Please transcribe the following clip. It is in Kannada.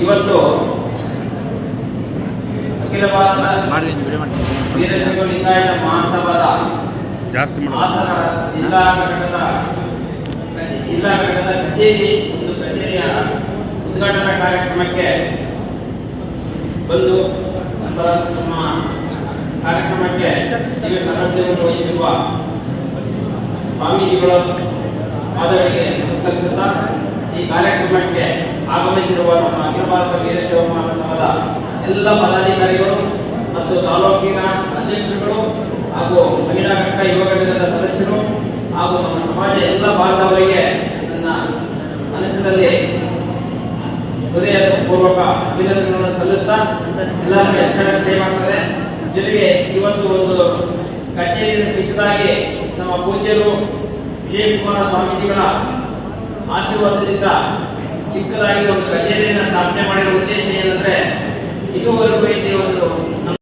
ಇವತ್ತು ಅಖಿಲ ಭಾರತ ವೀರಶೈವ ಲಿಂಗಾಯತ ಮಹಾಸಭಾದ ಜಾಸ್ತಿ ಹಾಸನ ಜಿಲ್ಲಾ ಘಟಕದ ಜಿಲ್ಲಾ ಘಟಕದ ಕಚೇರಿ ಒಂದು ಕಚೇರಿಯ ಉದ್ಘಾಟನಾ ಕಾರ್ಯಕ್ರಮಕ್ಕೆ ಬಂದು ನಮ್ಮ ನಮ್ಮ ಕಾರ್ಯಕ್ರಮಕ್ಕೆ ಸಾರಥ್ಯವನ್ನು ವಹಿಸಿರುವ ಸ್ವಾಮೀಜಿಗಳ ಪಾದಗಳಿಗೆ ನಮಸ್ಕರಿಸುತ್ತಾ ಈ ಕಾರ್ಯಕ್ರಮಕ್ಕೆ ಆಗಮಿಸಿರುವ ನಮ್ಮ ಅಖಿಲ ಭಾರತ ವೀರಶೈವ ಮಹಾಸಭಾದ ಎಲ್ಲ ಪದಾಧಿಕಾರಿಗಳು ಮತ್ತು ತಾಲೂಕಿನ ಅಧ್ಯಕ್ಷರುಗಳು ಹಾಗೂ ಮಹಿಳಾ ಘಟಕ ಯುವ ಘಟಕದ ಸದಸ್ಯರು ಹಾಗೂ ನಮ್ಮ ಸಮಾಜ ಎಲ್ಲ ಬಾಂಧವರಿಗೆ ನನ್ನ ಮನಸ್ಸಿನಲ್ಲಿ ಹೃದಯ ಪೂರ್ವಕ ಅಭಿನಂದನೆಗಳನ್ನು ಸಲ್ಲಿಸ್ತಾ ಎಲ್ಲರಿಗೂ ಹೆಸರ ಮಾಡ್ತಾರೆ ಜೊತೆಗೆ ಇವತ್ತು ಒಂದು ಕಚೇರಿಯನ್ನು ಚಿಕ್ಕದಾಗಿ ನಮ್ಮ ಪೂಜ್ಯರು ವಿಜಯಕುಮಾರ ಸ್ವಾಮೀಜಿಗಳ ಆಶೀರ್ವಾದದಿಂದ ಚಿಕ್ಕದಾಗಿ ಒಂದು ಕಚೇರಿಯನ್ನು ಸ್ಥಾಪನೆ ಮಾಡಿರೋ ಉದ್ದೇಶ ಏನಂದ್ರೆ ಇದುವರೆಗೂ